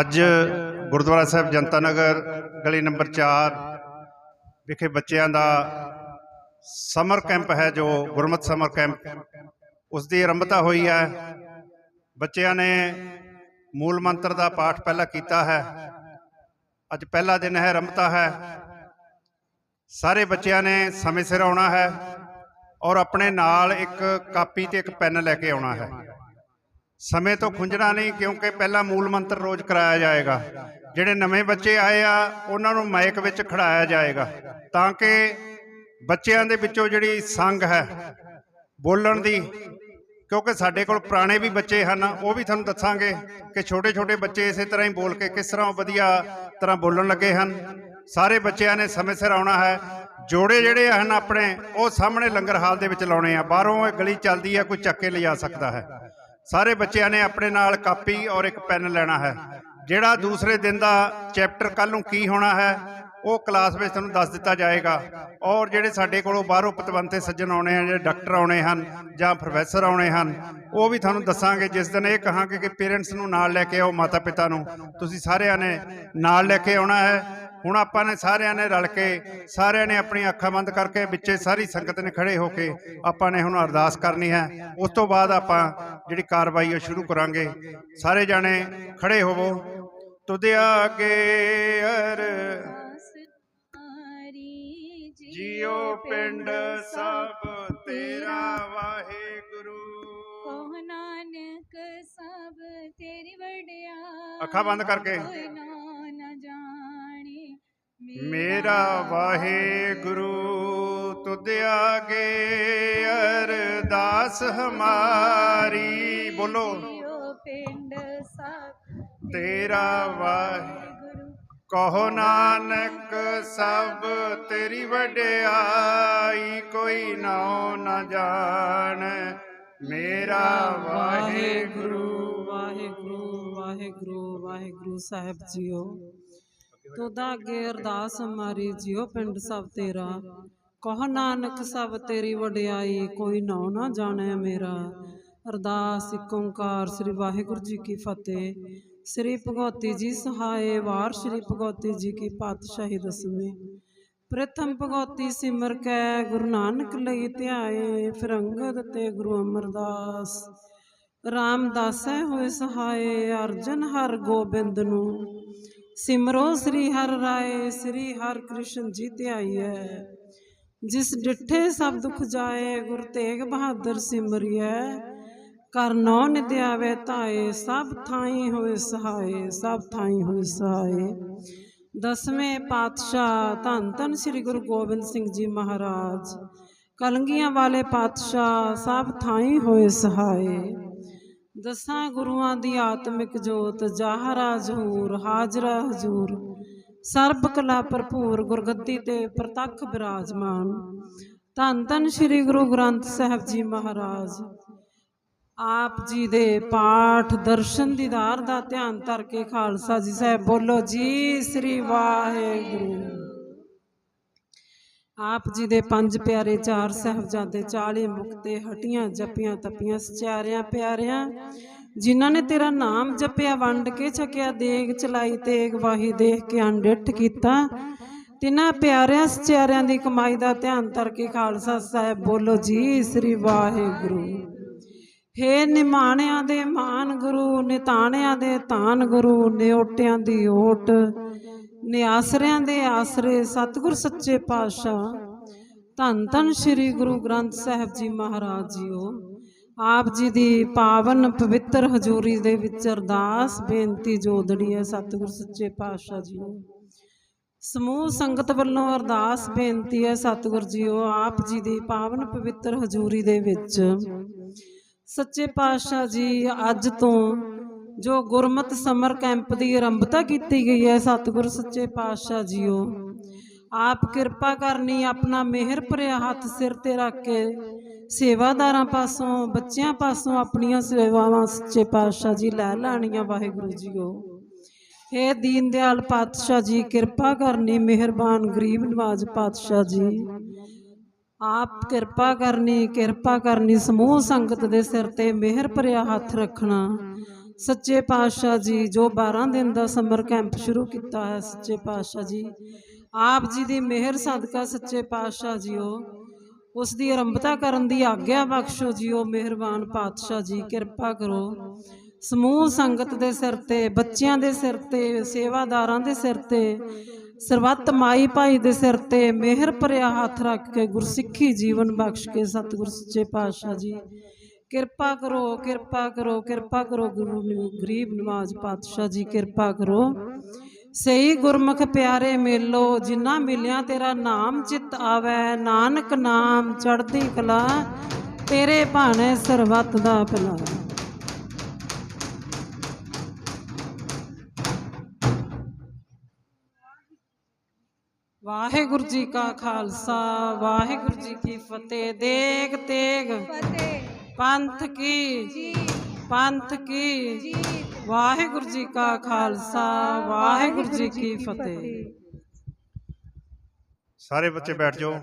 ਅੱਜ ਗੁਰਦੁਆਰਾ ਸਾਹਿਬ ਜਨਤਾ ਨਗਰ, ਗਲੀ ਨੰਬਰ 4 ਵਿਖੇ ਬੱਚਿਆਂ ਦਾ ਸਮਰ ਕੈਂਪ ਹੈ, ਜੋ ਗੁਰਮਤ ਸਮਰ ਕੈਂਪ। ਉਸ ਦੀ ਆਰੰਭਤਾ ਹੋਈ ਹੈ। ਬੱਚਿਆਂ ਨੇ ਮੂਲ ਮੰਤਰ ਦਾ ਪਾਠ ਪਹਿਲਾਂ ਕੀਤਾ ਹੈ। ਅੱਜ ਪਹਿਲਾ ਦਿਨ ਹੈ, ਆਰੰਭਤਾ ਹੈ। ਸਾਰੇ ਬੱਚਿਆਂ ਨੇ ਸਮੇਂ ਸਿਰ ਆਉਣਾ ਹੈ ਔਰ ਆਪਣੇ ਨਾਲ ਇੱਕ ਕਾਪੀ ਤੇ ਇੱਕ ਪੈਨ ਲੈ ਕੇ ਆਉਣਾ ਹੈ। ਸਮੇਂ ਤੋਂ ਖੁੰਝਣਾ ਨਹੀਂ, ਕਿਉਂਕਿ ਪਹਿਲਾਂ ਮੂਲ ਮੰਤਰ ਰੋਜ਼ ਕਰਾਇਆ ਜਾਏਗਾ। ਜਿਹੜੇ ਨਵੇਂ ਬੱਚੇ ਆਏ ਆ, ਉਹਨਾਂ ਨੂੰ ਮਾਈਕ ਵਿੱਚ ਖੜਾਇਆ ਜਾਏਗਾ। ਤਾਂ ਕਿ ਬੱਚਿਆਂ ਦੇ ਵਿੱਚੋਂ ਜਿਹੜੀ ਸੰਗ ਹੈ, ਬੋਲਣ ਦੀ, ਕਿਉਂਕਿ ਸਾਡੇ ਕੋਲ ਪੁਰਾਣੇ ਵੀ ਬੱਚੇ ਹਨ, ਉਹ ਵੀ ਤੁਹਾਨੂੰ ਦੱਸਾਂਗੇ ਕਿ ਛੋਟੇ ਛੋਟੇ ਬੱਚੇ ਇਸੇ ਤਰ੍ਹਾਂ ਹੀ ਬੋਲ ਕੇ ਕਿਸ ਤਰ੍ਹਾਂ ਵਧੀਆ ਤਰ੍ਹਾਂ ਬੋਲਣ ਲੱਗੇ ਹਨ। ਸਾਰੇ ਬੱਚਿਆਂ ਨੇ ਸਮੇਂ ਸਿਰ ਆਉਣਾ ਹੈ। ਜੋੜੇ ਜਿਹੜੇ ਹਨ ਆਪਣੇ, ਉਹ ਸਾਹਮਣੇ ਲੰਗਰ ਹਾਲ ਦੇ ਵਿੱਚ ਲਾਉਣੇ ਆ। ਬਾਹਰੋਂ ਇਹ ਗਲੀ ਚੱਲਦੀ ਹੈ, ਕੋਈ ਚੱਕ ਕੇ ਲਿਜਾ ਸਕਦਾ ਹੈ। ਸਾਰੇ ਬੱਚਿਆਂ ਨੇ ਆਪਣੇ ਨਾਲ ਕਾਪੀ ਔਰ ਇੱਕ ਪੈਨ ਲੈਣਾ ਹੈ। ਜਿਹੜਾ ਦੂਸਰੇ ਦਿਨ ਦਾ ਚੈਪਟਰ ਕੱਲ ਨੂੰ ਕੀ ਹੋਣਾ ਹੈ, ਉਹ ਕਲਾਸ ਵਿੱਚ ਤੁਹਾਨੂੰ ਦੱਸ ਦਿੱਤਾ ਜਾਏਗਾ। ਔਰ ਜਿਹੜੇ ਸਾਡੇ ਕੋਲੋਂ ਬਾਹਰੋਂ ਪਤਵੰਤੇ ਸੱਜਣ ਆਉਣੇ ਹਨ, ਜਿਹੜੇ ਡਾਕਟਰ ਆਉਣੇ ਹਨ ਜਾਂ ਪ੍ਰੋਫੈਸਰ ਆਉਣੇ ਹਨ, ਉਹ ਵੀ ਤੁਹਾਨੂੰ ਦੱਸਾਂਗੇ। ਜਿਸ ਦਿਨ ਇਹ ਕਹਾਂਗੇ ਕਿ ਪੇਰੈਂਟਸ ਨੂੰ ਨਾਲ ਲੈ ਕੇ ਆਓ ਮਾਤਾ ਪਿਤਾ ਨੂੰ, ਤੁਸੀਂ ਸਾਰਿਆਂ ਨੇ ਨਾਲ ਲੈ ਕੇ ਆਉਣਾ ਹੈ। ਹੁਣ ਆਪਾਂ ਨੇ ਸਾਰਿਆਂ ਨੇ ਰਲ ਕੇ ਸਾਰਿਆਂ ਨੇ ਆਪਣੀਆਂ ਅੱਖਾਂ ਬੰਦ ਕਰਕੇ ਵਿੱਚੇ ਸਾਰੀ ਸੰਗਤ ਨੇ ਖੜੇ ਹੋ ਕੇ ਆਪਾਂ ਨੇ ਹੁਣ ਅਰਦਾਸ ਕਰਨੀ ਹੈ। ਉਸ ਤੋਂ ਬਾਅਦ ਆਪਾਂ ਜਿਹੜੀ ਕਾਰਵਾਈ ਉਹ ਸ਼ੁਰੂ ਕਰਾਂਗੇ। ਸਾਰੇ ਜਾਣੇ ਖੜੇ ਹੋਵੋ। ਤੁਦੇ ਆਗੇ ਅਰ ਜੀਓ ਪਿੰਡ ਸਭ ਤੇਰਾ ਵਾਹਿਗੁਰੂ। ਕੋ ਨਾਨਕ ਸਭ ਤੇਰੀ ਵਡਿਆ ਅੱਖਾਂ ਬੰਦ ਕਰਕੇ। ਮੇਰਾ ਵਾਹਿਗੁਰੂ ਤੁਧ ਆਗੇ ਅਰਦਾਸ ਹਮਾਰੀ ਬੋਲੋ। ਪਿੰਡ ਸਭ ਤੇਰਾ ਵਾਹਿ ਗੁਰੂ ਕਹੋ ਨਾਨਕ ਸਭ ਤੇਰੀ ਵਡਿਆਈ ਕੋਈ ਨਾਉ ਨਾ ਜਾਣ। ਮੇਰਾ ਵਾਹਿਗੁਰੂ ਵਾਹਿਗੁਰੂ ਵਾਹਿਗੁਰੂ ਵਾਹਿਗੁਰੂ ਸਾਹਿਬ ਜੀਓ। ਤੋਦਾ ਅੱਗੇ ਅਰਦਾਸ ਹਮਾਰੀ ਜੀਓ ਪਿੰਡ ਸਭ ਤੇਰਾ। ਕਹ ਨਾਨਕ ਸਭ ਤੇਰੀ ਵਡਿਆਈ, ਕੋਈ ਨਾਉ ਨਾ ਜਾਣੈ ਮੇਰਾ। ਅਰਦਾਸ ਏਕ ਓੰਕਾਰ, ਸ੍ਰੀ ਵਾਹਿਗੁਰੂ ਜੀ ਕੀ ਫਤਿਹ। ਸ੍ਰੀ ਭਗਵਤੀ ਜੀ ਸਹਾਏ, ਵਾਰ ਸ੍ਰੀ ਭਗਵਤੀ ਜੀ ਕੀ ਪਾਤਸ਼ਾਹੀ ਦਸਵੇਂ। ਪ੍ਰਥਮ ਭਗਵਤੀ ਸਿਮਰ ਕੈ, ਗੁਰੂ ਨਾਨਕ ਲਈ ਧਿਆਏ ਫਿਰੰਗਦ ਤੇ ਗੁਰੂ ਅਮਰਦਾਸ। ਰਾਮਦਾਸੈ ਹੋਏ ਸਹਾਏ, ਅਰਜਨ ਹਰ ਗੋਬਿੰਦ ਨੂੰ। ਸਿਮਰੋ ਸ੍ਰੀ ਹਰਿ ਰਾਏ, ਸ੍ਰੀ ਹਰਿ ਕ੍ਰਿਸ਼ਨ ਜੀ ਧਿਆਈਐ। ਜਿਸ ਡਿਠੇ ਸਭ ਦੁਖ ਜਾਏ, ਗੁਰ ਤੇਗ ਬਹਾਦਰ ਸਿਮਰਿਐ। ਕਰ ਨੌ ਨਿਧਿਆਵੇ ਧਾਏ, ਸਭ ਥਾਈ ਹੋਏ ਸਹਾਏ, ਸਭ ਥਾਈ ਹੋਏ ਸਹਾਏ। ਦਸਵੇਂ ਪਾਤਸ਼ਾਹ ਧੰਨ ਧੰਨ ਸ੍ਰੀ ਗੁਰੂ ਗੋਬਿੰਦ ਸਿੰਘ ਜੀ ਮਹਾਰਾਜ। ਕਲੰਗੀਆਂ ਵਾਲੇ ਪਾਤਸ਼ਾਹ ਸਭ ਥਾਈ ਹੋਏ ਸਹਾਏ। ਦਸਾਂ ਗੁਰੂਆਂ ਦੀ ਆਤਮਿਕ ਜੋਤ, ਜਾਹਰਾ ਹਜ਼ੂਰ, ਹਾਜ਼ਰਾ ਹਜੂਰ। ਸਰਬ ਕਲਾ ਭਰਪੂਰ, ਗੁਰਗੱਦੀ ਤੇ ਪ੍ਰਤੱਖ ਬਿਰਾਜਮਾਨ। ਧੰਨ ਧੰਨ ਸ੍ਰੀ ਗੁਰੂ ਗ੍ਰੰਥ ਸਾਹਿਬ ਜੀ ਮਹਾਰਾਜ। ਆਪ ਜੀ ਦੇ ਪਾਠ ਦਰਸ਼ਨ ਦੀਦਾਰ ਦਾ ਧਿਆਨ ਧਰ ਕੇ ਖਾਲਸਾ ਜੀ ਸਾਹਿਬ ਬੋਲੋ, ਜੀ ਸ੍ਰੀ ਵਾਹਿਗੁਰੂ। ਆਪ ਜੀ ਦੇ ਪੰਜ ਪਿਆਰੇ ਚਾਰ ਸਾਹਿਬਜ਼ਾਦੇ 40 ਮੁਕਤੇ ਹਟੀਆਂ ਜਪੀਆਂ ਤਪੀਆਂ ਸਚਿਆਰਿਆਂ ਪਿਆਰਿਆਂ, ਜਿਨ੍ਹਾਂ ਨੇ ਤੇਰਾ ਨਾਮ ਜਪਿਆ, ਵੰਡ ਕੇ ਛਕਿਆ, ਦੇਗ ਚਲਾਈ, ਤੇਗ ਵਾਹੀ ਦੇਖ ਕੇ ਅਣਡਿੱਠ ਕੀਤਾ। ਤਿਨਾਂ ਪਿਆਰਿਆਂ ਸਚਿਆਰਿਆਂ ਦੀ ਕਮਾਈ ਦਾ ਧਿਆਨ ਧਰ ਕੇ ਖਾਲਸਾ ਸਾਹਿਬ ਬੋਲੋ ਜੀ, ਸ੍ਰੀ ਵਾਹਿਗੁਰੂ। ਹੇ ਨਿਮਾਣਿਆਂ ਦੇ ਮਾਨ ਗੁਰੂ, ਨਿਤਾਣਿਆਂ ਦੇ ਤਾਨ ਗੁਰੂ ਨਿਓਟਿਆਂ ਦੀ ਓਟ। ਨਿਆਸਰਿਆਂ ਦੇ ਆਸਰੇ ਸਤਿਗੁਰ ਸੱਚੇ ਪਾਤਸ਼ਾਹ, ਧੰਨ ਧੰਨ ਸ੍ਰੀ ਗੁਰੂ ਗ੍ਰੰਥ ਸਾਹਿਬ ਜੀ ਮਹਾਰਾਜ ਜੀਓ। ਆਪ ਜੀ ਦੀ ਪਾਵਨ ਪਵਿੱਤਰ ਹਜ਼ੂਰੀ ਦੇ ਵਿੱਚ ਅਰਦਾਸ ਬੇਨਤੀ ਜੋਦੜੀ ਹੈ ਸਤਿਗੁਰ ਸੱਚੇ ਪਾਤਸ਼ਾਹ ਜੀਓ। ਸਮੂਹ ਸੰਗਤ ਵੱਲੋਂ ਅਰਦਾਸ ਬੇਨਤੀ ਹੈ ਸਤਿਗੁਰ ਜੀਓ, ਆਪ ਜੀ ਦੀ ਪਾਵਨ ਪਵਿੱਤਰ ਹਜ਼ੂਰੀ ਦੇ ਵਿੱਚ। ਸੱਚੇ ਪਾਤਸ਼ਾਹ ਜੀ, ਅੱਜ ਤੋਂ ਜੋ ਗੁਰਮਤ ਸਮਰ ਕੈਂਪ ਦੀ ਆਰੰਭਤਾ ਕੀਤੀ ਗਈ ਹੈ, ਸਤਿਗੁਰ ਸੱਚੇ ਪਾਤਸ਼ਾਹ ਜੀਓ। ਆਪ ਕਿਰਪਾ ਕਰਨੀ, ਆਪਣਾ ਮਿਹਰ ਭਰਿਆ ਹੱਥ ਸਿਰ ਤੇ ਰੱਖ ਕੇ ਸੇਵਾਦਾਰਾਂ ਪਾਸੋਂ, ਬੱਚਿਆਂ ਪਾਸੋਂ ਆਪਣੀਆਂ ਸੇਵਾਵਾਂ ਸੱਚੇ ਪਾਤਸ਼ਾਹ ਜੀ ਲੈ ਲੈਣੀਆਂ ਵਾਹਿਗੁਰੂ ਜੀਓ। ਹੇ ਦੀਨ ਦਿਆਲ ਪਾਤਸ਼ਾਹ ਜੀ, ਕਿਰਪਾ ਕਰਨੀ, ਮਿਹਰਬਾਨ ਗਰੀਬ ਨਵਾਜ ਪਾਤਸ਼ਾਹ ਜੀ। ਆਪ ਕਿਰਪਾ ਕਰਨੀ ਕਿਰਪਾ ਕਰਨੀ, ਸਮੂਹ ਸੰਗਤ ਦੇ ਸਿਰ ਤੇ ਮਿਹਰ ਭਰਿਆ ਹੱਥ ਰੱਖਣਾ। ਸੱਚੇ ਪਾਤਸ਼ਾਹ ਜੀ, ਜੋ 12 ਦਿਨ ਦਾ ਸਮਰ ਕੈਂਪ ਸ਼ੁਰੂ ਕੀਤਾ ਹੈ, ਸੱਚੇ ਪਾਤਸ਼ਾਹ ਜੀ। ਆਪ ਜੀ ਦੀ ਮਿਹਰ, ਸਦਕਾ ਸੱਚੇ ਪਾਤਸ਼ਾਹ ਜੀਓ। ਉਸ ਦੀ ਆਰੰਭਤਾ ਕਰਨ ਦੀ ਆਗਿਆ ਬਖਸ਼ੋ ਜੀਓ, ਮਿਹਰਬਾਨ ਪਾਤਸ਼ਾਹ ਜੀ, ਕਿਰਪਾ ਕਰੋ। ਸਮੂਹ ਸੰਗਤ ਦੇ ਸਿਰ ਤੇ, ਬੱਚਿਆਂ ਦੇ ਸਿਰ ਤੇ, ਸੇਵਾਦਾਰਾਂ ਦੇ ਸਿਰ ਤੇ, ਸਰਬੱਤ ਮਾਈ ਭਾਈ ਦੇ ਸਿਰ ਤੇ ਮਿਹਰ ਭਰਿਆ ਹੱਥ ਰੱਖ ਕੇ ਗੁਰਸਿੱਖੀ ਜੀਵਨ ਬਖਸ਼ ਕੇ ਸਤਿਗੁਰ ਸੱਚੇ ਪਾਤਸ਼ਾਹ ਜੀ। ਕਿਰਪਾ ਕਰੋ ਕਿਰਪਾ ਕਰੋ ਕਿਰਪਾ ਕਰੋ ਗੁਰੂ ਗਰੀਬ ਨਿਵਾਜ ਪਾਤਸ਼ਾਹ ਜੀ, ਕਿਰਪਾ ਕਰੋ। ਸਹੀ ਗੁਰਮੁਖ ਪਿਆਰੇ ਮੇਲੋ ਜਿਨ੍ਹਾਂ ਮਿਲਿਆ ਤੇਰਾ ਨਾਮ ਚਿਤ ਆਵੈ। ਨਾਨਕ ਨਾਮ ਚੜ੍ਹਦੀ ਕਲਾ, ਤੇਰੇ ਭਾਣੇ ਸਰਬੱਤ ਦਾ ਭਲਾ। ਵਾਹਿਗੁਰੂ ਜੀ ਕਾ ਖਾਲਸਾ, ਵਾਹਿਗੁਰੂ ਜੀ ਕੀ ਫਤਿਹ। ਦੇਗ ਤੇਗ। ਫਤਿਹ। ਪੰਥ ਕੀ? ਪੰਥ ਕੀ? ਵਾਹਿਗੁਰੂ ਜੀ ਕਾ ਖਾਲਸਾ, ਵਾਹਿਗੁਰੂ ਜੀ ਕੀ ਫਤਿਹ। ਸਾਰੇ ਬੱਚੇ ਬੈਠ ਜਾਓ।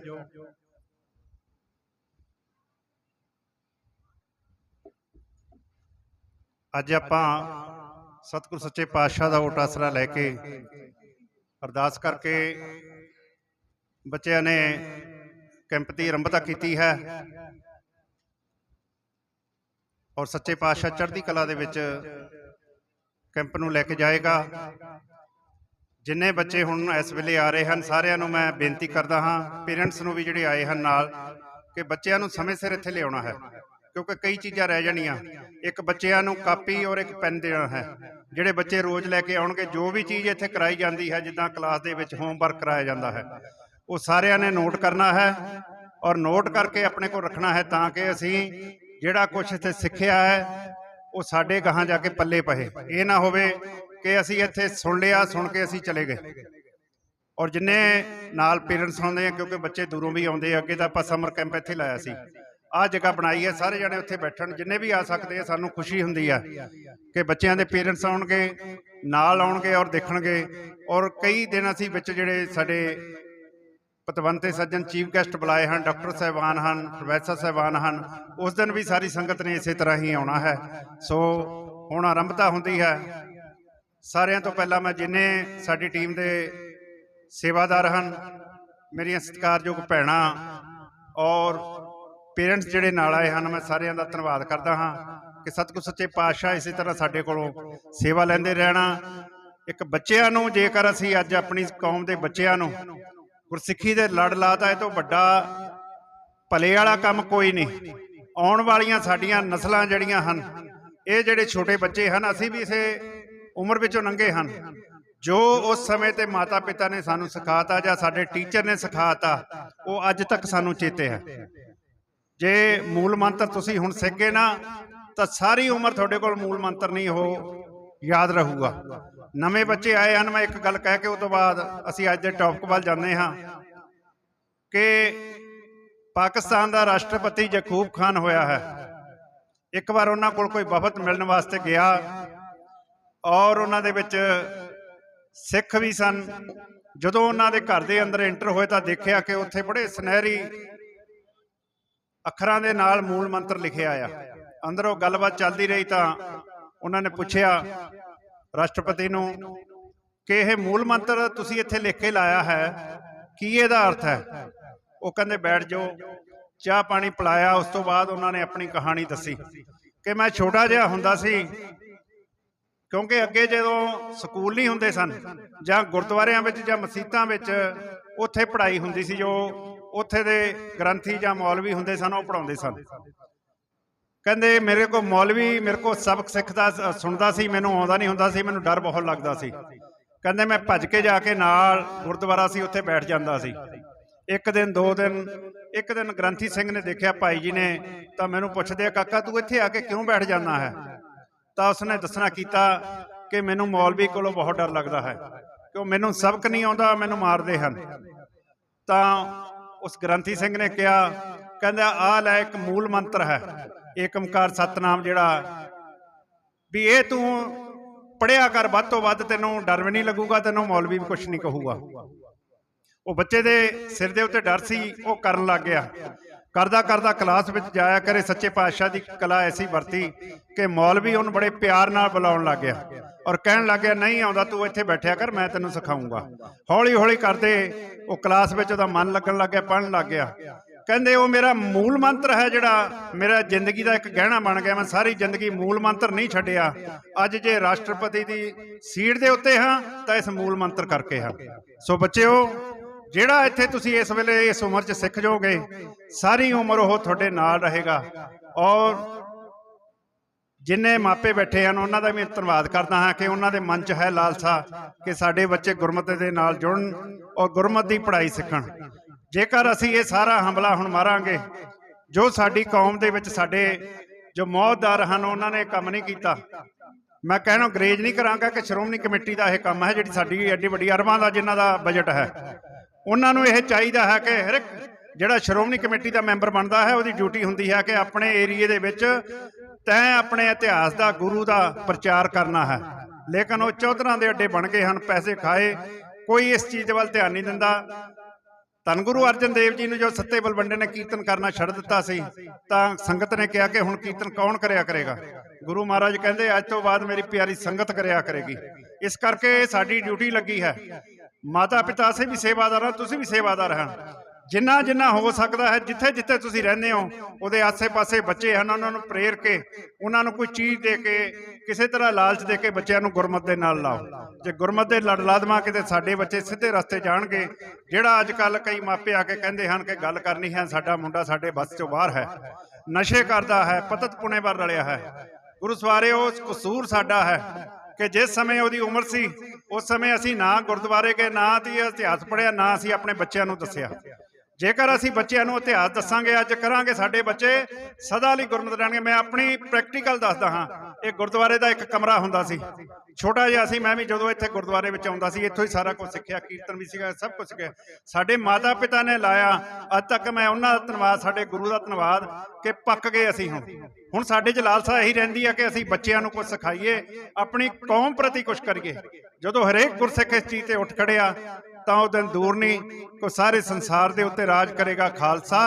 ਅੱਜ ਆਪਾਂ ਸਤਿਗੁਰ ਸੱਚੇ ਪਾਤਸ਼ਾਹ ਦਾ ਓਟ ਆਸਰਾ ਲੈ ਕੇ ਅਰਦਾਸ ਕਰਕੇ ਬੱਚਿਆਂ ਨੇ ਕੈਂਪ ਦੀ ਆਰੰਭਤਾ ਕੀਤੀ ਹੈ। ਔਰ ਸੱਚੇ ਪਾਤਸ਼ਾਹ ਚੜ੍ਹਦੀ ਕਲਾ ਦੇ ਵਿੱਚ ਕੈਂਪ ਨੂੰ ਲੈ ਕੇ ਜਾਏਗਾ। ਜਿੰਨੇ ਬੱਚੇ ਹੁਣ ਇਸ ਵੇਲੇ ਆ ਰਹੇ ਹਨ, ਸਾਰਿਆਂ ਨੂੰ ਮੈਂ ਬੇਨਤੀ ਕਰਦਾ ਹਾਂ, ਪੇਰੈਂਟਸ ਨੂੰ ਵੀ ਜਿਹੜੇ ਆਏ ਹਨ ਨਾਲ, ਕਿ ਬੱਚਿਆਂ ਨੂੰ ਸਮੇਂ ਸਿਰ ਇੱਥੇ ਲਿਆਉਣਾ ਹੈ, ਕਿਉਂਕਿ ਕਈ ਚੀਜ਼ਾਂ ਰਹਿ ਜਾਣੀਆਂ। ਇੱਕ ਬੱਚਿਆਂ ਨੂੰ ਕਾਪੀ ਔਰ ਇੱਕ ਪੈਨ ਦੇਣਾ ਹੈ, ਜਿਹੜੇ ਬੱਚੇ ਰੋਜ਼ ਲੈ ਕੇ ਆਉਣਗੇ, ਜੋ ਵੀ ਚੀਜ਼ ਇੱਥੇ ਕਰਾਈ ਜਾਂਦੀ ਹੈ, ਜਿੱਦਾਂ ਕਲਾਸ ਦੇ ਵਿੱਚ ਹੋਮਵਰਕ ਕਰਾਇਆ ਜਾਂਦਾ ਹੈ, ਉਹ ਸਾਰਿਆਂ ਨੇ ਨੋਟ ਕਰਨਾ ਹੈ, ਔਰ ਨੋਟ ਕਰਕੇ ਆਪਣੇ ਕੋਲ ਰੱਖਣਾ ਹੈ, ਤਾਂ ਕਿ ਅਸੀਂ ਜਿਹੜਾ ਕੁਝ ਇੱਥੇ ਸਿੱਖਿਆ ਹੈ ਉਹ ਸਾਡੇ ਗਾਹਾਂ ਜਾ ਕੇ ਪੱਲੇ ਪਏ। ਇਹ ਨਾ ਹੋਵੇ ਕਿ ਅਸੀਂ ਇੱਥੇ ਸੁਣ ਲਿਆ ਸੁਣ ਕੇ ਅਸੀਂ ਚਲੇ ਗਏ। ਔਰ ਜਿੰਨੇ ਨਾਲ ਪੇਰੈਂਟਸ ਆਉਂਦੇ ਆ ਕਿਉਂਕਿ ਬੱਚੇ ਦੂਰੋਂ ਵੀ ਆਉਂਦੇ ਆ ਅੱਗੇ ਤਾਂ ਆਪਾਂ ਸਮਰ ਕੈਂਪ ਇੱਥੇ ਲਾਇਆ ਸੀ। ਆਹ ਜਗ੍ਹਾ ਬਣਾਈ ਹੈ ਸਾਰੇ ਜਣੇ ਉੱਥੇ ਬੈਠਣ ਜਿੰਨੇ ਵੀ ਆ ਸਕਦੇ ਆ ਸਾਨੂੰ ਖੁਸ਼ੀ ਹੁੰਦੀ ਆ ਕਿ ਬੱਚਿਆਂ ਦੇ ਪੇਰੈਂਟਸ ਆਉਣਗੇ ਨਾਲ ਆਉਣਗੇ ਔਰ ਦੇਖਣਗੇ। ਔਰ ਕਈ ਦਿਨ ਅਸੀਂ ਵਿੱਚ ਜਿਹੜੇ ਸਾਡੇ ਪਤਵੰਤੇ ਸੱਜਣ ਚੀਫ ਗੈਸਟ ਬੁਲਾਏ ਹਨ, ਡਾਕਟਰ ਸਾਹਿਬਾਨ ਹਨ, ਪ੍ਰੋਫੈਸਰ ਸਾਹਿਬਾਨ ਹਨ। ਉਸ ਦਿਨ ਵੀ ਸਾਰੀ ਸੰਗਤ ਨੇ ਇਸੇ ਤਰ੍ਹਾਂ ਹੀ ਆਉਣਾ ਹੈ। ਸੋ ਹੁਣ ਆਰੰਭਤਾ ਹੁੰਦੀ ਹੈ। ਸਾਰਿਆਂ ਤੋਂ ਪਹਿਲਾਂ ਮੈਂ ਜਿੰਨੇ ਸਾਡੀ ਟੀਮ ਦੇ ਸੇਵਾਦਾਰ ਹਨ, ਮੇਰੀਆਂ ਸਤਿਕਾਰਯੋਗ ਭੈਣਾਂ ਔਰ ਪੇਰੈਂਟਸ ਜਿਹੜੇ ਨਾਲ ਆਏ ਹਨ, ਮੈਂ ਸਾਰਿਆਂ ਦਾ ਧੰਨਵਾਦ ਕਰਦਾ ਹਾਂ ਕਿ ਸਤਿਗੁਰ ਸੱਚੇ ਪਾਤਸ਼ਾਹ ਇਸੇ ਤਰ੍ਹਾਂ ਸਾਡੇ ਕੋਲੋਂ ਸੇਵਾ ਲੈਂਦੇ ਰਹਿਣਾ। ਇੱਕ ਬੱਚਿਆਂ ਨੂੰ ਜੇਕਰ ਅਸੀਂ ਅੱਜ ਆਪਣੀ ਕੌਮ ਦੇ ਬੱਚਿਆਂ ਨੂੰ ਗੁਰਸਿੱਖੀ ਦੇ ਲੜ ਲਾਤਾ ਇਹ ਤੋਂ ਵੱਡਾ ਭਲੇ ਵਾਲਾ ਕੰਮ ਕੋਈ ਨਹੀਂ। ਆਉਣ ਵਾਲੀਆਂ ਸਾਡੀਆਂ ਨਸਲਾਂ ਜਿਹੜੀਆਂ ਹਨ, ਇਹ ਜਿਹੜੇ ਛੋਟੇ ਬੱਚੇ ਹਨ, ਅਸੀਂ ਵੀ ਇਸੇ ਉਮਰ ਵਿੱਚੋਂ ਲੰਘੇ ਹਨ। ਜੋ ਉਸ ਸਮੇਂ ਤੇ ਮਾਤਾ ਪਿਤਾ ਨੇ ਸਾਨੂੰ ਸਿਖਾਤਾ ਜਾਂ ਸਾਡੇ ਟੀਚਰ ਨੇ ਸਿਖਾਤਾ, ਉਹ ਅੱਜ ਤੱਕ ਸਾਨੂੰ ਚੇਤੇ ਹੈ। ਜੇ ਮੂਲ ਮੰਤਰ ਤੁਸੀਂ ਹੁਣ ਸਿੱਖ ਗਏ ਨਾ, ਤਾਂ ਸਾਰੀ ਉਮਰ ਤੁਹਾਡੇ ਕੋਲ ਮੂਲ ਮੰਤਰ ਨਹੀਂ ਹੋ। ਯਾਦ ਰਹੂਗਾ। ਨਵੇਂ ਬੱਚੇ ਆਏ ਹਨ, ਮੈਂ ਇੱਕ ਗੱਲ ਕਹਿ ਕੇ ਉਸ ਤੋਂ ਬਾਅਦ ਅਸੀਂ ਅੱਜ ਦੇ ਟੌਪਿਕ ਵੱਲ ਜਾਂਦੇ ਹਾਂ ਕਿ ਪਾਕਿਸਤਾਨ ਦਾ ਰਾਸ਼ਟਰਪਤੀ ਯਕੂਬ ਖਾਨ ਹੋਇਆ ਹੈ। ਇੱਕ ਵਾਰ ਉਹਨਾਂ ਕੋਲ ਕੋਈ ਵਫਦ ਮਿਲਣ ਵਾਸਤੇ ਗਿਆ ਔਰ ਉਹਨਾਂ ਦੇ ਵਿੱਚ ਸਿੱਖ ਵੀ ਸਨ। ਜਦੋਂ ਉਹਨਾਂ ਦੇ ਘਰ ਦੇ ਅੰਦਰ ਐਂਟਰ ਹੋਏ ਤਾਂ ਦੇਖਿਆ ਕਿ ਉੱਥੇ ਬੜੇ ਸੁਨਹਿਰੀ ਅੱਖਰਾਂ ਦੇ ਨਾਲ ਮੂਲ ਮੰਤਰ ਲਿਖਿਆ ਆ। ਉਹ ਗੱਲਬਾਤ ਚੱਲਦੀ ਰਹੀ ਤਾਂ ਉਹਨਾਂ ਨੇ ਪੁੱਛਿਆ ਰਾਸ਼ਟਰਪਤੀ ਨੂੰ ਕਿ ਇਹ ਮੂਲ ਮੰਤਰ ਤੁਸੀਂ ਇੱਥੇ ਲਿਖ ਕੇ ਲਾਇਆ ਹੈ? ਕੀ ਇਹਦਾ ਅਰਥ ਹੈ? ਉਹ ਕਹਿੰਦੇ ਬੈਠ ਜਾਓ ਚਾਹ ਪਾਣੀ ਪਿਲਾਇਆ। ਉਸ ਤੋਂ ਬਾਅਦ ਉਹਨਾਂ ਨੇ ਆਪਣੀ ਕਹਾਣੀ ਦੱਸੀ ਕਿ ਮੈਂ ਛੋਟਾ ਜਿਹਾ ਹੁੰਦਾ ਸੀ ਕਿਉਂਕਿ ਅੱਗੇ ਜਦੋਂ ਸਕੂਲ ਨਹੀਂ ਹੁੰਦੇ ਸਨ ਜਾਂ ਗੁਰਦੁਆਰਿਆਂ ਵਿੱਚ ਜਾਂ ਮਸਜਿਦਾਂ ਵਿੱਚ ਉੱਥੇ ਪੜ੍ਹਾਈ ਹੁੰਦੀ ਸੀ ਜੋ ਉੱਥੇ ਦੇ ਗ੍ਰੰਥੀ ਜਾਂ ਮੌਲਵੀ ਹੁੰਦੇ ਸਨ ਉਹ ਪੜਾਉਂਦੇ ਸਨ। ਕਹਿੰਦੇ ਮੇਰੇ ਕੋਲ ਮੌਲਵੀ, ਮੇਰੇ ਕੋਲ ਸਬਕ ਸਿੱਖਦਾ ਸੁਣਦਾ ਸੀ, ਮੈਨੂੰ ਆਉਂਦਾ ਨਹੀਂ ਹੁੰਦਾ ਸੀ, ਮੈਨੂੰ ਡਰ ਬਹੁਤ ਲੱਗਦਾ ਸੀ। ਕਹਿੰਦੇ ਮੈਂ ਭੱਜ ਕੇ ਜਾ ਕੇ ਨਾਲ ਗੁਰਦੁਆਰਾ ਸੀ, ਉੱਥੇ ਬੈਠ ਜਾਂਦਾ ਸੀ। ਇੱਕ ਦਿਨ, ਦੋ ਦਿਨ, ਇੱਕ ਦਿਨ ਗ੍ਰੰਥੀ ਸਿੰਘ ਨੇ ਦੇਖਿਆ ਭਾਈ ਜੀ ਨੇ, ਤਾਂ ਮੈਨੂੰ ਪੁੱਛਦੇ ਆ, ਕਾਕਾ, ਤੂੰ ਇੱਥੇ ਆ ਕੇ ਕਿਉਂ ਬੈਠ ਜਾਂਦਾ ਹੈ? ਤਾਂ ਉਸਨੇ ਦੱਸਣਾ ਕੀਤਾ ਕਿ ਮੈਨੂੰ ਮੌਲਵੀ ਕੋਲੋਂ ਬਹੁਤ ਡਰ ਲੱਗਦਾ ਹੈ ਕਿਉਂ ਮੈਨੂੰ ਸਬਕ ਨਹੀਂ ਆਉਂਦਾ, ਮੈਨੂੰ ਮਾਰਦੇ ਹਨ। ਤਾਂ ਉਸ ਗ੍ਰੰਥੀ ਸਿੰਘ ਨੇ ਕਿਹਾ, ਕਹਿੰਦਾ ਆ ਲੈ ਇੱਕ ਮੂਲ ਮੰਤਰ ਹੈ ਏਕਮਕਾਰ ਸਤਨਾਮ ਜਿਹੜਾ ਵੀ ਇਹ ਤੂੰ ਪੜਿਆ ਕਰ, ਵੱਧ ਤੋਂ ਵੱਧ ਤੈਨੂੰ ਡਰ ਵੀ ਨਹੀਂ ਲੱਗੂਗਾ, ਤੈਨੂੰ ਮੌਲਵੀ ਵੀ ਕੁਝ ਨਹੀਂ ਕਹੂਗਾ। ਉਹ ਬੱਚੇ ਦੇ ਸਿਰ ਦੇ ਉੱਤੇ ਡਰ ਸੀ, ਉਹ ਕਰਨ ਲੱਗ ਗਿਆ। ਕਰਦਾ ਕਰਦਾ ਕਲਾਸ ਵਿੱਚ ਜਾਇਆ ਕਰੇ, ਸੱਚੇ ਪਾਤਸ਼ਾਹ ਦੀ ਕਲਾ ਐਸੀ ਵਰਤੀ ਕਿ ਮੌਲਵੀ ਉਹਨੂੰ ਬੜੇ ਪਿਆਰ ਨਾਲ ਬੁਲਾਉਣ ਲੱਗ ਗਿਆ ਔਰ ਕਹਿਣ ਲੱਗ ਗਿਆ, ਨਹੀਂ ਆਉਂਦਾ, ਤੂੰ ਇੱਥੇ ਬੈਠਿਆ ਕਰ, ਮੈਂ ਤੈਨੂੰ ਸਿਖਾਉਂਗਾ। ਹੌਲੀ ਹੌਲੀ ਕਰਦੇ, ਉਹ ਕਲਾਸ ਵਿੱਚ ਉਹਦਾ ਮਨ ਲੱਗਣ ਲੱਗ ਗਿਆ, ਪੜ੍ਹਨ ਲੱਗ ਗਿਆ। ਕਹਿੰਦੇ ਉਹ ਮੇਰਾ ਮੂਲ ਮੰਤਰ ਹੈ ਜਿਹੜਾ ਮੇਰਾ ਜ਼ਿੰਦਗੀ ਦਾ ਇੱਕ ਗਹਿਣਾ ਬਣ ਗਿਆ। ਮੈਂ ਸਾਰੀ ਜ਼ਿੰਦਗੀ ਮੂਲ ਮੰਤਰ ਨਹੀਂ ਛੱਡਿਆ। ਅੱਜ ਜੇ ਰਾਸ਼ਟਰਪਤੀ ਦੀ ਸੀਟ ਦੇ ਉੱਤੇ ਹਾਂ, ਤਾਂ ਇਸ ਮੂਲ ਮੰਤਰ ਕਰਕੇ ਹਾਂ। ਸੋ ਬੱਚਿਓ, ਜਿਹੜਾ ਇੱਥੇ ਤੁਸੀਂ ਇਸ ਵੇਲੇ ਇਸ ਉਮਰ 'ਚ ਸਿੱਖ ਜਾਓਗੇ, ਸਾਰੀ ਉਮਰ ਉਹ ਤੁਹਾਡੇ ਨਾਲ ਰਹੇਗਾ। ਔਰ ਜਿੰਨੇ ਮਾਪੇ ਬੈਠੇ ਹਨ, ਉਹਨਾਂ ਦਾ ਵੀ ਧੰਨਵਾਦ ਕਰਦਾ ਹਾਂ ਕਿ ਉਹਨਾਂ ਦੇ ਮਨ 'ਚ ਹੈ ਲਾਲਸਾ ਕਿ ਸਾਡੇ ਬੱਚੇ ਗੁਰਮਤਿ ਦੇ ਨਾਲ ਜੁੜਨ ਔਰ ਗੁਰਮਤਿ ਦੀ ਪੜ੍ਹਾਈ ਸਿੱਖਣ। ਜੇਕਰ ਅਸੀਂ ਇਹ ਸਾਰਾ ਹਮਲਾ ਹੁਣ ਮਾਰਾਂਗੇ, ਜੋ ਸਾਡੀ ਕੌਮ ਦੇ ਵਿੱਚ ਸਾਡੇ ਜੋ ਮੌਤਦਾਰ ਹਨ, ਉਹਨਾਂ ਨੇ ਕੰਮ ਨਹੀਂ ਕੀਤਾ। ਮੈਂ ਕਹਿਣਾ ਗਰੇਜ ਨਹੀਂ ਕਰਾਂਗਾ ਕਿ ਸ਼੍ਰੋਮਣੀ ਕਮੇਟੀ ਦਾ ਇਹ ਕੰਮ ਹੈ, ਜਿਹੜੀ ਸਾਡੀ ਐਡੀ ਵੱਡੀ ਅਰਬਾਂ ਦਾ ਜਿਨ੍ਹਾਂ ਦਾ ਬਜਟ ਹੈ। ਉਹਨਾਂ ਨੂੰ ਇਹ ਚਾਹੀਦਾ ਹੈ ਕਿ ਹਰ ਇੱਕ ਜਿਹੜਾ ਸ਼੍ਰੋਮਣੀ ਕਮੇਟੀ ਦਾ ਮੈਂਬਰ ਬਣਦਾ ਹੈ, ਉਹਦੀ ਡਿਊਟੀ ਹੁੰਦੀ ਹੈ ਕਿ ਆਪਣੇ ਏਰੀਏ ਦੇ ਵਿੱਚ ਤੈਂ ਆਪਣੇ ਇਤਿਹਾਸ ਦਾ, ਗੁਰੂ ਦਾ ਪ੍ਰਚਾਰ ਕਰਨਾ ਹੈ। ਲੇਕਿਨ ਉਹ ਚੌਧਰਾਂ ਦੇ ਅੱਡੇ ਬਣ ਗਏ ਹਨ, ਪੈਸੇ ਖਾਏ, ਕੋਈ ਇਸ ਚੀਜ਼ ਦੇ ਵੱਲ ਧਿਆਨ ਨਹੀਂ ਦਿੰਦਾ। ਧੰਨ ਗੁਰੂ ਅਰਜਨ ਦੇਵ ਜੀ ਨੂੰ ਜੋ ਸੱਤੇ ਬਲਵੰਡੇ ਨੇ ਕੀਰਤਨ ਕਰਨਾ ਛੱਡ ਦਿੱਤਾ ਸੀ, ਤਾਂ ਸੰਗਤ ਨੇ ਕਿਹਾ ਕਿ ਹੁਣ ਕੀਰਤਨ ਕੌਣ ਕਰਿਆ ਕਰੇਗਾ? ਗੁਰੂ ਮਹਾਰਾਜ ਕਹਿੰਦੇ, ਅੱਜ ਤੋਂ ਬਾਅਦ ਮੇਰੀ ਪਿਆਰੀ ਸੰਗਤ ਕਰਿਆ ਕਰੇਗੀ। ਇਸ ਕਰਕੇ ਸਾਡੀ ਡਿਊਟੀ ਲੱਗੀ ਹੈ। ਮਾਤਾ ਪਿਤਾ ਸੇ ਵੀ ਸੇਵਾਦਾਰ ਹਾਂ ਤੁਸੀਂ ਵੀ ਸੇਵਾਦਾਰ ਹਾਂ ਜਿੰਨਾ ਜਿੰਨਾ ਹੋ ਸਕਦਾ ਹੈ, ਜਿੱਥੇ ਜਿੱਥੇ ਤੁਸੀਂ ਰਹਿੰਦੇ ਹੋ, ਉਹਦੇ ਆਸੇ-ਪਾਸੇ ਬੱਚੇ ਹਨ, ਉਹਨਾਂ ਨੂੰ ਪ੍ਰੇਰ ਕੇ, ਉਹਨਾਂ ਨੂੰ ਕੋਈ ਚੀਜ਼ ਦੇ ਕੇ, ਕਿਸੇ ਤਰ੍ਹਾਂ ਲਾਲਚ ਦੇ ਕੇ ਬੱਚਿਆਂ ਨੂੰ ਗੁਰਮਤ ਦੇ ਨਾਲ ਲਾਓ। ਜੇ ਗੁਰਮਤ ਦੇ ਲੜ ਲਾਦਮਾ ਕਿਤੇ ਸਾਡੇ ਬੱਚੇ ਸਿੱਧੇ ਰਸਤੇ ਜਾਣਗੇ, ਜਿਹੜਾ ਅੱਜ ਕੱਲ ਕਈ ਮਾਪੇ ਆ ਕੇ ਕਹਿੰਦੇ ਹਨ ਕਿ ਗੱਲ ਕਰਨੀ ਹੈ, ਸਾਡਾ ਮੁੰਡਾ ਸਾਡੇ ਬਸ ਚੋਂ ਬਾਹਰ ਹੈ, ਨਸ਼ੇ ਕਰਦਾ ਹੈ, ਪਤਤ ਪੁਣੇ ਵੱਲ ਰਲਿਆ ਹੈ। ਗੁਰੂ ਸਵਾਰੇ ਉਸ ਕਸੂਰ ਸਾਡਾ ਹੈ ਕਿ ਜਿਸ ਸਮੇਂ ਉਹਦੀ ਉਮਰ ਸੀ, ਉਸ ਸਮੇਂ ਅਸੀਂ ਨਾ ਗੁਰਦੁਆਰੇ ਗਏ, ਨਾ ਦੀ ਇਤਿਹਾਸ ਪੜ੍ਹਿਆ, ਨਾ ਅਸੀਂ ਆਪਣੇ ਬੱਚਿਆਂ ਨੂੰ ਦੱਸਿਆ। ਜੇਕਰ ਅਸੀਂ ਬੱਚਿਆਂ ਨੂੰ ਇਤਿਹਾਸ ਦੱਸਾਂਗੇ, ਅੱਜ ਕਰਾਂਗੇ ਸਾਡੇ ਬੱਚੇ ਸਦਾ ਲਈ ਗੁਰਮਤਿ ਰਹਿਣਗੇ ਮੈਂ ਆਪਣੀ ਪ੍ਰੈਕਟੀਕਲ ਦੱਸਦਾ ਹਾਂ। ਇਹ ਗੁਰਦੁਆਰੇ ਦਾ ਇੱਕ ਕਮਰਾ ਹੁੰਦਾ ਸੀ। ਛੋਟਾ ਜਿਹਾ ਸੀ, ਮੈਂ ਵੀ ਜਦੋਂ ਇੱਥੇ ਗੁਰਦੁਆਰੇ ਵਿੱਚ ਆਉਂਦਾ ਸੀ, ਇੱਥੋਂ ਹੀ ਸਾਰਾ ਕੁਝ ਸਿੱਖਿਆ, ਕੀਰਤਨ ਵੀ ਸੀਗਾ, ਸਭ ਕੁਝ ਸਿੱਖਿਆ। ਸਾਡੇ ਮਾਤਾ ਪਿਤਾ ਨੇ ਲਾਇਆ। ਅੱਜ ਤੱਕ ਮੈਂ ਉਹਨਾਂ ਦਾ ਧੰਨਵਾਦ, ਸਾਡੇ ਗੁਰੂ ਦਾ ਧੰਨਵਾਦ ਕਿ ਪੱਕ ਗਏ ਅਸੀਂ ਹੁਣ। ਹੁਣ ਸਾਡੇ 'ਚ ਲਾਲਸਾ ਇਹੀ ਰਹਿੰਦੀ ਹੈ ਕਿ ਅਸੀਂ ਬੱਚਿਆਂ ਨੂੰ ਕੁਝ ਸਿਖਾਈਏ, ਆਪਣੀ ਕੌਮ ਪ੍ਰਤੀ ਕੁਝ ਕਰੀਏ। ਜਦੋਂ ਹਰੇਕ ਗੁਰਸਿੱਖ ਇਸ ਚੀਜ਼ ਤੇ ਉੱਠ ਖੜਿਆ ਤਾਂ ਉਹ ਦਿਨ ਦੂਰ ਨਹੀਂ ਕੋ ਸਾਰੇ ਸੰਸਾਰ ਦੇ ਉੱਤੇ ਰਾਜ ਕਰੇਗਾ ਖਾਲਸਾ,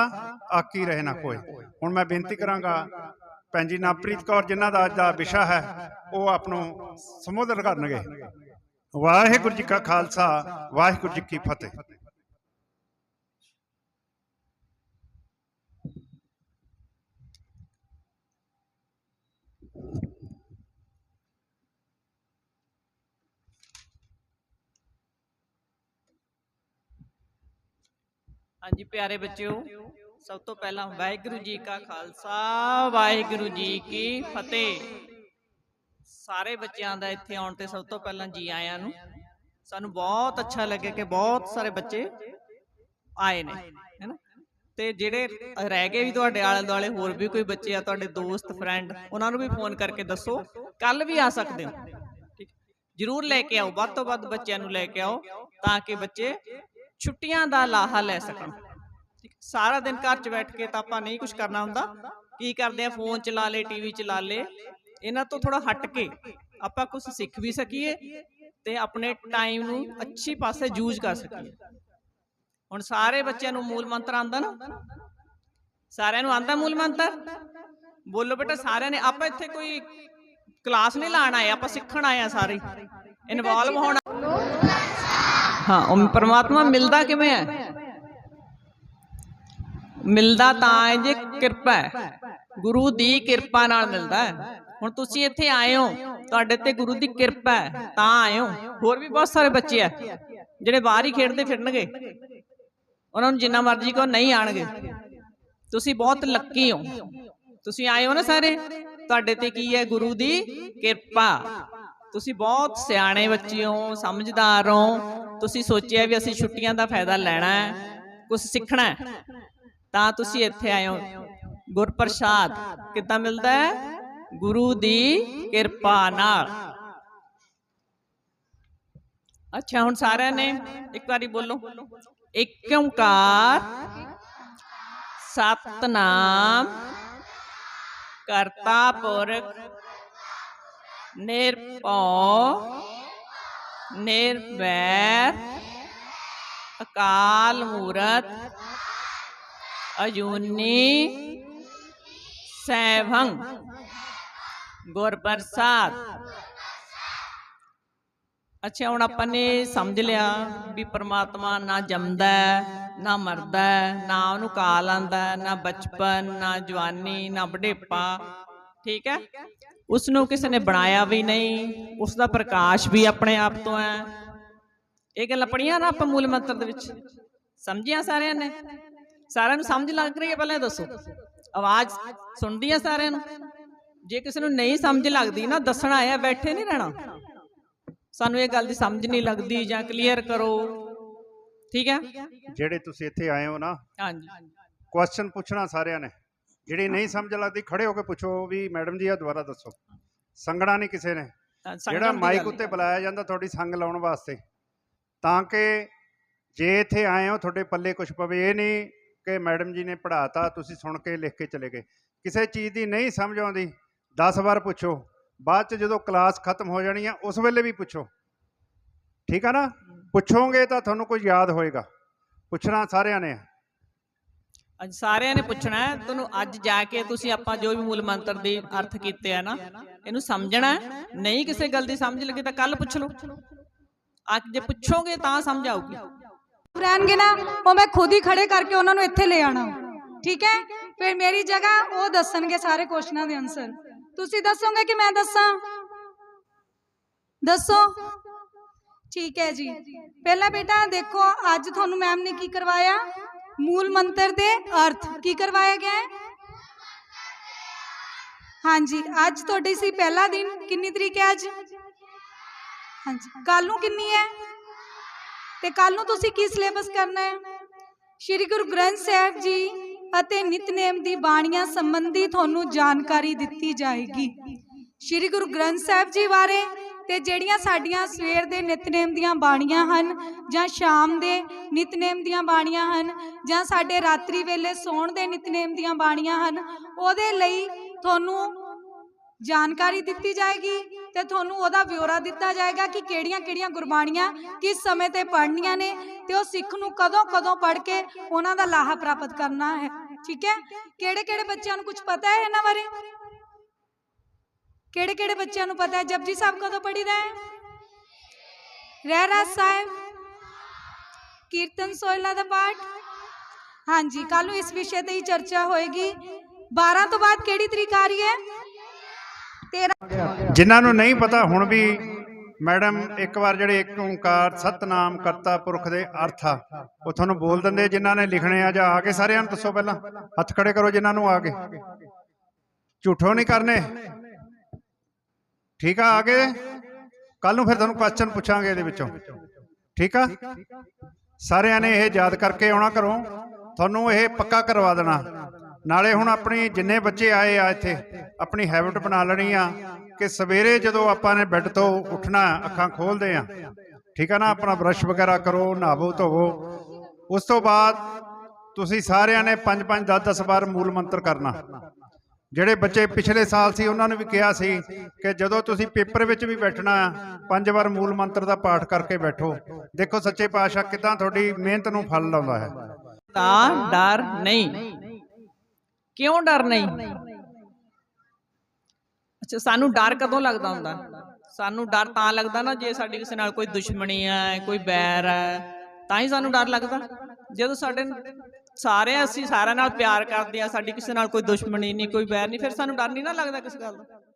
ਆਕੀ ਰਹੇ ਨਾ ਕੋਈ। ਹੁਣ ਮੈਂ ਬੇਨਤੀ ਕਰਾਂਗਾ, ਭੈਣ ਜੀ, ਨਾਪ੍ਰੀਤ ਕੌਰ ਜਿਨ੍ਹਾਂ ਦਾ ਅੱਜ ਦਾ ਵਿਸ਼ਾ ਹੈ, ਉਹ ਆਪ ਨੂੰ ਸੰਬੋਧਨ ਕਰਨਗੇ। ਵਾਹਿਗੁਰੂ ਜੀ ਕਾ ਖਾਲਸਾ, ਵਾਹਿਗੁਰੂ ਜੀ ਕੀ ਫਤਿਹ। ਹਾਂਜੀ, ਪਿਆਰੇ ਬੱਚਿਓ, ਸਭ ਤੋਂ ਪਹਿਲਾਂ ਵਾਹਿਗੁਰੂ ਜੀ ਕਾ ਖਾਲਸਾ, ਵਾਹਿਗੁਰੂ ਜੀ ਕੀ ਫਤਿਹ। ਸਾਰੇ ਬੱਚਿਆਂ ਦਾ ਇੱਥੇ ਆਉਣ ਤੇ ਸਭ ਤੋਂ ਪਹਿਲਾਂ ਜੀ ਆਇਆਂ ਨੂੰ, ਸਾਨੂੰ ਬਹੁਤ ਅੱਛਾ ਲੱਗਿਆ ਕਿ ਬਹੁਤ ਸਾਰੇ ਬੱਚੇ ਆਏ ਨੇ ਹੈਨਾ ਤੇ ਜਿਹੜੇ ਰਹਿ ਗਏ ਵੀ ਤੁਹਾਡੇ ਆਲੇ ਦੁਆਲੇ, ਹੋਰ ਵੀ ਕੋਈ ਬੱਚੇ ਆ, ਤੁਹਾਡੇ ਦੋਸਤ ਫਰੈਂਡ ਉਹਨਾਂ ਨੂੰ ਵੀ ਫੋਨ ਕਰਕੇ ਦੱਸੋ, ਕੱਲ ਵੀ ਆ ਸਕਦੇ ਹੋ। ਠੀਕ ਜਰੂਰ ਲੈ ਕੇ ਆਓ, ਵੱਧ ਤੋਂ ਵੱਧ ਬੱਚਿਆਂ ਨੂੰ ਲੈ ਕੇ ਆਓ, ਤਾਂ ਕਿ ਬੱਚੇ ਛੁੱਟੀਆਂ ਦਾ ਲਾਹਾ ਲੈ ਸਕਣ। ਸਾਰਾ ਦਿਨ ਘਰ 'ਚ ਬੈਠ ਕੇ ਤਾਂ ਆਪਾਂ ਨਹੀਂ ਕੁਝ ਕਰਨਾ ਹੁੰਦਾ। ਕੀ ਕਰਦੇ ਆ ਫੋਨ ਚਲਾ ਲੇ ਟੀਵੀ ਚਲਾ ਲੇ। ਇਹਨਾਂ ਤੋਂ ਥੋੜਾ ਹਟ ਕੇ ਆਪਾਂ ਕੁਝ ਸਿੱਖ ਵੀ ਸਕੀਏ ਤੇ ਆਪਣੇ ਟਾਈਮ ਨੂੰ ਅੱਛੀ ਪਾਸੇ ਯੂਜ਼ ਕਰ ਸਕੀਏ। ਹੁਣ ਸਾਰੇ ਬੱਚਿਆਂ ਨੂੰ ਮੂਲ ਮੰਤਰ ਆਂਦਾ ਨਾ? ਸਾਰਿਆਂ ਨੂੰ ਆਂਦਾ ਮੂਲ ਮੰਤਰ? ਬੋਲੋ ਬੇਟਾ ਸਾਰਿਆਂ ਨੇ ਆਪਾਂ ਇੱਥੇ ਕੋਈ ਕਲਾਸ ਨਹੀਂ ਲਾਣ ਆਏ ਆਪਾਂ ਸਿੱਖਣ ਆਏ ਆ ਸਾਰੇ। ਇਨਵੋਲਵ ਹੋਣਾ ਹਾਂ ਉਹ ਪਰਮਾਤਮਾ ਮਿਲਦਾ ਕਿਵੇਂ ਹੈ? ਮਿਲਦਾ ਤਾਂ ਹੈ ਜੇ ਕਿਰਪਾ ਹੈ। ਗੁਰੂ ਦੀ ਕਿਰਪਾ ਨਾਲ ਮਿਲਦਾ ਹੈ। ਹੁਣ ਤੁਸੀਂ ਇੱਥੇ ਆਏ ਹੋ ਤੁਹਾਡੇ ਤੇ ਗੁਰੂ ਦੀ ਕਿਰਪਾ ਹੈ। ਤਾਂ ਆਏ ਹੋ। ਹੋਰ ਵੀ ਬਹੁਤ ਸਾਰੇ ਬੱਚੇ ਆ। ਜਿਹੜੇ ਬਾਹਰ ਹੀ ਖੇਡਦੇ ਫਿਰਨਗੇ। ਉਹਨਾਂ ਨੂੰ ਜਿੰਨਾ ਮਰਜ਼ੀ ਕਹੋ ਨਹੀਂ ਆਣਗੇ। ਤੁਸੀਂ ਬਹੁਤ ਲੱਕੀ ਹੋ। ਤੁਸੀਂ ਆਏ ਹੋ ਨਾ ਸਾਰੇ? ਤੁਹਾਡੇ ਤੇ ਕੀ ਹੈ? ਗੁਰੂ ਦੀ ਕਿਰਪਾ। ਤੁਸੀਂ ਬਹੁਤ ਸਿਆਣੇ ਬੱਚੇ ਹੋ, ਸਮਝਦਾਰ ਹੋ, ਤੁਸੀਂ ਸੋਚਿਆ ਵੀ ਅਸੀਂ ਛੁੱਟੀਆਂ ਦਾ ਫਾਇਦਾ ਲੈਣਾ ਹੈ ਕੁਝ ਸਿੱਖਣਾ ਹੈ, ਤਾਂ ਤੁਸੀਂ ਇੱਥੇ ਆਏ ਹੋ। ਗੁਰਪ੍ਰਸਾਦ, ਕਿੱਦਾਂ ਮਿਲਦਾ ਹੈ? ਗੁਰੂ ਦੀ ਕਿਰਪਾ ਨਾਲ। ਅੱਛਾ, ਹੁਣ ਸਾਰਿਆਂ ਨੇ ਇੱਕ ਵਾਰੀ ਬੋਲੋ। ਇੱਕ ਓੰਕਾਰ ਸਤਨਾਮ ਕਰਤਾ ਪੁਰਖ ਨਿਰਭਉ ਨਿਰਵੈਰ ਅਕਾਲ ਮੂਰਤ ਅਜੂਨੀ ਸੈਭੰ ਗੁਰ ਪ੍ਰਸਾਦ ਅੱਛਾ ਹੁਣ ਆਪਾਂ ਨੇ ਸਮਝ ਲਿਆ ਵੀ ਪ੍ਰਮਾਤਮਾ ਨਾ ਜੰਮਦਾ ਨਾ ਮਰਦਾ ਹੈ, ਨਾ ਉਹਨੂੰ ਕਾਲ ਆਂਦਾ ਨਾ ਬਚਪਨ ਨਾ ਜਵਾਨੀ ਨਾ ਬੁਢੇਪਾ। ਠੀਕ ਹੈ? ਉਸ ਨੂੰ ਕਿਸੇ ਨੇ ਬਣਾਇਆ ਵੀ ਨਹੀਂ ਉਸ ਦਾ ਪ੍ਰਕਾਸ਼ ਵੀ ਆਪਣੇ ਆਪ ਤੋਂ ਹੈ। ਇਹ ਗੱਲਾਂ ਪੜੀਆਂ ਨਾ ਆਪਾਂ ਮੂਲ ਮੰਤਰ ਦੇ ਵਿੱਚ? ਸਮਝਿਆ ਸਾਰਿਆਂ ਨੇ? ਸਾਰਿਆਂ ਨੂੰ ਸਮਝ ਲੱਗ ਰਹੀ ਹੈ ਪਹਿਲਾਂ ਦੱਸੋ। ਆਵਾਜ਼ ਸੁਣਦੀ ਹੈ ਸਾਰਿਆਂ ਨੂੰ? ਜੇ ਕਿਸੇ ਨੂੰ ਨਹੀਂ ਸਮਝ ਲੱਗਦੀ ਨਾ ਦੱਸਣਾ ਆਇਆ ਬੈਠੇ ਨਹੀਂ ਰਹਿਣਾ। ਸਾਨੂੰ ਇਹ ਗੱਲ ਦੀ ਸਮਝ ਨਹੀਂ ਲੱਗਦੀ ਜਾਂ ਕਲੀਅਰ ਕਰੋ। ਠੀਕ ਹੈ? ਜਿਹੜੇ ਤੁਸੀਂ ਇੱਥੇ ਆਏ ਹੋ ਨਾ ਹਾਂਜੀ। ਕੁਐਸਚਨ ਪੁੱਛਣਾ ਸਾਰਿਆਂ ਨੇ। ਜਿਹੜੀ ਨਹੀਂ ਸਮਝ ਲੱਗਦੀ ਖੜੇ ਹੋ ਕੇ ਪੁੱਛੋ ਵੀ ਮੈਡਮ ਜੀ ਆ ਦੁਬਾਰਾ ਦੱਸੋ। ਸੰਗਣਾ ਨਹੀਂ ਕਿਸੇ ਨੇ। ਜਿਹੜਾ ਮਾਈਕ ਉੱਤੇ ਬੁਲਾਇਆ ਜਾਂਦਾ ਤੁਹਾਡੀ ਸੰਗ ਲਾਉਣ ਵਾਸਤੇ। ਤਾਂ ਕਿ ਜੇ ਇੱਥੇ ਆਏ ਹੋ ਤੁਹਾਡੇ ਪੱਲੇ ਕੁਝ ਪਵੇ ਇਹ ਨਹੀਂ ਕਿ ਮੈਡਮ ਜੀ ਨੇ ਪੜ੍ਹਾਤਾ ਤੁਸੀਂ ਸੁਣ ਕੇ ਲਿਖ ਕੇ ਚਲੇ ਗਏ। ਕਿਸੇ ਚੀਜ਼ ਦੀ ਨਹੀਂ ਸਮਝ ਆਉਂਦੀ 10 ਵਾਰ ਪੁੱਛੋ। ਬਾਅਦ ਚ ਜਦੋਂ ਕਲਾਸ ਖਤਮ ਹੋ ਜਾਣੀ ਆ ਉਸ ਵੇਲੇ ਵੀ ਪੁੱਛੋ। ਠੀਕ ਆ ਨਾ? ਪੁੱਛੋਗੇ ਤਾਂ ਤੁਹਾਨੂੰ ਕੁਝ ਯਾਦ ਹੋਏਗਾ। ਪੁੱਛਣਾ ਸਾਰਿਆਂ ਨੇ। ਅੱਜ ਸਾਰਿਆਂ ਨੇ ਪੁੱਛਣਾ ਹੈ, ਤੁਹਾਨੂੰ ਅੱਜ ਜਾ ਕੇ ਤੁਸੀਂ ਆਪਾਂ ਜੋ ਵੀ ਮੂਲ ਮੰਤਰ ਦੇ ਅਰਥ ਕੀਤੇ ਆ ਨਾ, ਇਹਨੂੰ ਸਮਝਣਾ ਨਹੀਂ ਕਿਸੇ ਗੱਲ ਦੀ ਸਮਝ ਲੱਗੇ ਤਾਂ ਕੱਲ ਪੁੱਛ ਲਓ। ਅੱਜ ਜੇ ਪੁੱਛੋਗੇ ਤਾਂ ਸਮਝ ਆਊਗੀ। ਰਹਿਣਗੇ ਨਾ, ਉਹ ਮੈਂ ਖੁਦ ਹੀ ਖੜੇ ਕਰਕੇ ਉਹਨਾਂ ਨੂੰ ਇੱਥੇ ਲੈ ਆਣਾ। ਠੀਕ ਹੈ? ਫਿਰ ਮੇਰੀ ਜਗ੍ਹਾ, ਉਹ ਦੱਸਣਗੇ ਸਾਰੇ ਕੁਐਸਚਨਾਂ ਦੇ ਆਨਸਰ ਤੁਸੀਂ ਦੱਸੋਗੇ ਕਿ ਮੈਂ ਦੱਸਾਂ? ਦੱਸੋ। ਠੀਕ ਹੈ ਜੀ। ਪਹਿਲਾਂ ਬੇਟਾ, ਦੇਖੋ, ਅੱਜ ਤੁਹਾਨੂੰ ਮੈਮ ਨੇ ਕੀ ਕਰਵਾਇਆ? ਮੂਲ ਮੰਤਰ ਦੇ ਅਰਥ ਕੀ ਕਰਵਾਇਆ ਗਿਆ ਹੈ? ਹਾਂਜੀ, ਅੱਜ ਤੁਹਾਡੀ ਸੀ ਪਹਿਲਾ ਦਿਨ। ਕਿੰਨੀ ਤਰੀਕ ਹੈ ਅੱਜ? ਹਾਂਜੀ ਕੱਲ ਨੂੰ ਕਿੰਨੀ ਹੈ? ਤੇ ਕੱਲ ਨੂੰ ਤੁਸੀਂ ਕੀ ਸਿਲੇਬਸ ਕਰਨਾ ਹੈ? ਸ਼੍ਰੀ ਗੁਰੂ ਗ੍ਰੰਥ ਸਾਹਿਬ ਜੀ ਅਤੇ ਨਿਤਨੇਮ ਦੀ ਬਾਣੀਆਂ ਸੰਬੰਧੀ ਤੁਹਾਨੂੰ ਜਾਣਕਾਰੀ ਦਿੱਤੀ ਜਾਏਗੀ। ਸ਼੍ਰੀ ਗੁਰੂ ਗ੍ਰੰਥ ਸਾਹਿਬ ਜੀ ਬਾਰੇ ਤੇ ਜਿਹੜੀਆਂ ਸਾਡੀਆਂ ਸਵੇਰ ਦੇ ਨਿਤਨੇਮ ਦੀਆਂ ਬਾਣੀਆਂ ਹਨ, ਜਾਂ ਸ਼ਾਮ ਦੇ ਨਿਤਨੇਮ ਦੀਆਂ ਬਾਣੀਆਂ ਹਨ, ਜਾਂ ਸਾਡੇ ਰਾਤਰੀ ਵੇਲੇ ਸੌਣ ਦੇ ਨਿਤਨੇਮ ਦੀਆਂ ਬਾਣੀਆਂ ਹਨ, ਉਹਦੇ ਲਈ ਤੁਹਾਨੂੰ ਜਾਣਕਾਰੀ ਦਿੱਤੀ ਜਾਏਗੀ ਤੇ ਤੁਹਾਨੂੰ ਉਹਦਾ ਵਿਵਰਾ ਦਿੱਤਾ ਜਾਏਗਾ ਕਿ ਕਿਹੜੀਆਂ-ਕਿਹੜੀਆਂ ਗੁਰਬਾਣੀਆਂ ਕਿਸ ਸਮੇਂ ਤੇ ਪੜ੍ਹਨੀਆਂ ਨੇ ਤੇ ਉਹ ਸਿੱਖ ਨੂੰ ਕਦੋਂ-ਕਦੋਂ ਪੜ੍ਹ ਕੇ ਉਹਨਾਂ ਦਾ ਲਾਹਾ ਪ੍ਰਾਪਤ ਕਰਨਾ ਹੈ। ਠੀਕ ਹੈ? ਕਿਹੜੇ-ਕਿਹੜੇ ਬੱਚਿਆਂ ਨੂੰ ਕੁਝ ਪਤਾ ਹੈ ਇਹਨਾਂ ਬਾਰੇ? ਕਿਹੜੇ-ਕਿਹੜੇ ਬੱਚਿਆਂ ਨੂੰ ਪਤਾ ਹੈ? ਜਪਜੀ ਸਾਹਿਬ ਕਦੋਂ ਪੜ੍ਹੀਦਾ ਹੈ? ਰਹਿਰਾਸ ਸਾਹਿਬ। ਕੀਰਤਨ ਸੋਹਿਲਾ ਦਾ ਪਾਠ। ਹਾਂਜੀ ਕੱਲ ਨੂੰ ਇਸ ਵਿਸ਼ੇ ਤੇ ਹੀ ਚਰਚਾ ਹੋਏਗੀ। 12 ਤੋਂ ਬਾਅਦ ਕਿਹੜੀ ਤਰੀਕ ਆ ਰਹੀ ਹੈ? 13 ਜਿਨ੍ਹਾਂ ਨੂੰ ਨਹੀਂ ਪਤਾ, ਹੁਣ ਵੀ ਮੈਡਮ ਇੱਕ ਵਾਰ ਜਿਹੜੇ ਇੱਕ ਓੰਕਾਰ ਸਤਨਾਮ ਕਰਤਾ ਪੁਰਖ ਦੇ ਅਰਥ ਆ, ਉਹ ਤੁਹਾਨੂੰ ਬੋਲ ਦਿੰਦੇ ਜਿਨ੍ਹਾਂ ਨੇ ਲਿਖਣੇ ਆ, ਜਾਂ ਆ ਕੇ ਸਾਰਿਆਂ ਨੂੰ ਦੱਸੋ ਪਹਿਲਾਂ। ਹੱਥ ਖੜੇ ਕਰੋ ਜਿਨ੍ਹਾਂ ਨੂੰ ਆ ਕੇ ਝੂਠੋ ਨਹੀਂ ਕਰਨੇ। ਠੀਕ ਆ ਆ ਗਏ? ਕੱਲ ਨੂੰ ਫਿਰ ਤੁਹਾਨੂੰ ਕੁਐਸਚਨ ਪੁੱਛਾਂਗੇ ਇਹਦੇ ਵਿੱਚੋਂ। ਠੀਕ ਆ? ਸਾਰਿਆਂ ਨੇ ਇਹ ਯਾਦ ਕਰਕੇ ਆਉਣਾ ਘਰੋਂ। ਤੁਹਾਨੂੰ ਇਹ ਪੱਕਾ ਕਰਵਾ ਦੇਣਾ। ਨਾਲੇ ਹੁਣ ਆਪਣੀ ਜਿੰਨੇ ਬੱਚੇ ਆਏ ਆ ਇੱਥੇ, ਆਪਣੀ ਹੈਬਿਟ ਬਣਾ ਲੈਣੀ ਆ ਕਿ ਸਵੇਰੇ ਜਦੋਂ ਆਪਾਂ ਨੇ ਬੈੱਡ ਤੋਂ ਉੱਠਣਾ, ਅੱਖਾਂ ਖੋਲਦੇ ਆ, ਠੀਕ ਆ ਨਾ, ਆਪਣਾ ਬਰਸ਼ ਵਗੈਰਾ ਕਰੋ, ਨਹਾਵੋ, ਧੋਵੋ। ਉਸ ਤੋਂ ਬਾਅਦ ਤੁਸੀਂ ਸਾਰਿਆਂ ਨੇ 5 5 10 10 ਵਾਰ ਮੂਲ ਮੰਤਰ ਕਰਨਾ। ਜਿਹੜੇ ਬੱਚੇ ਪਿਛਲੇ ਸਾਲ ਸੀ, ਉਹਨਾਂ ਨੂੰ ਵੀ ਕਿਹਾ ਸੀ ਕਿ ਜਦੋਂ ਤੁਸੀਂ ਪੇਪਰ ਵਿੱਚ ਵੀ ਬੈਠਣਾ ਪੰਜ ਵਾਰ ਮੂਲ ਮੰਤਰ ਦਾ ਪਾਠ ਕਰਕੇ ਬੈਠੋ। ਦੇਖੋ ਸੱਚੇ ਪਾਤਸ਼ਾਹ, ਕਿਦਾਂ ਤੁਹਾਡੀ ਮਿਹਨਤ ਨੂੰ ਫਲ ਲਾਉਂਦਾ ਹੈ। ਤਾਂ ਡਰ ਨਹੀਂ। ਕਿਉਂ ਡਰ ਨਹੀਂ? ਅੱਛਾ, ਸਾਨੂੰ ਡਰ ਕਦੋਂ ਲੱਗਦਾ ਹੁੰਦਾ? ਸਾਨੂੰ ਡਰ ਤਾਂ ਲੱਗਦਾ ਨਾ ਜੇ ਸਾਡੀ ਕਿਸੇ ਨਾਲ ਕੋਈ ਦੁਸ਼ਮਣੀ ਹੈ, ਕੋਈ ਬੈਰ ਹੈ, ਤਾਂ ਹੀ ਸਾਨੂੰ ਡਰ ਲੱਗਦਾ। ਜਦੋਂ ਸਾਡੇ ਸਾਰੇ ਅਸੀਂ ਸਾਰਿਆਂ ਨਾਲ ਪਿਆਰ ਕਰਦੇ ਆ ਸਾਡੀ ਕਿਸੇ ਨਾਲ ਕੋਈ ਦੁਸ਼ਮਣੀ ਨਹੀਂ, ਕੋਈ ਬੈਰ ਨਹੀਂ, ਫਿਰ ਸਾਨੂੰ ਡਰ ਨਹੀਂ ਨਾ ਲੱਗਦਾ ਕਿਸ ਗੱਲ ਦਾ।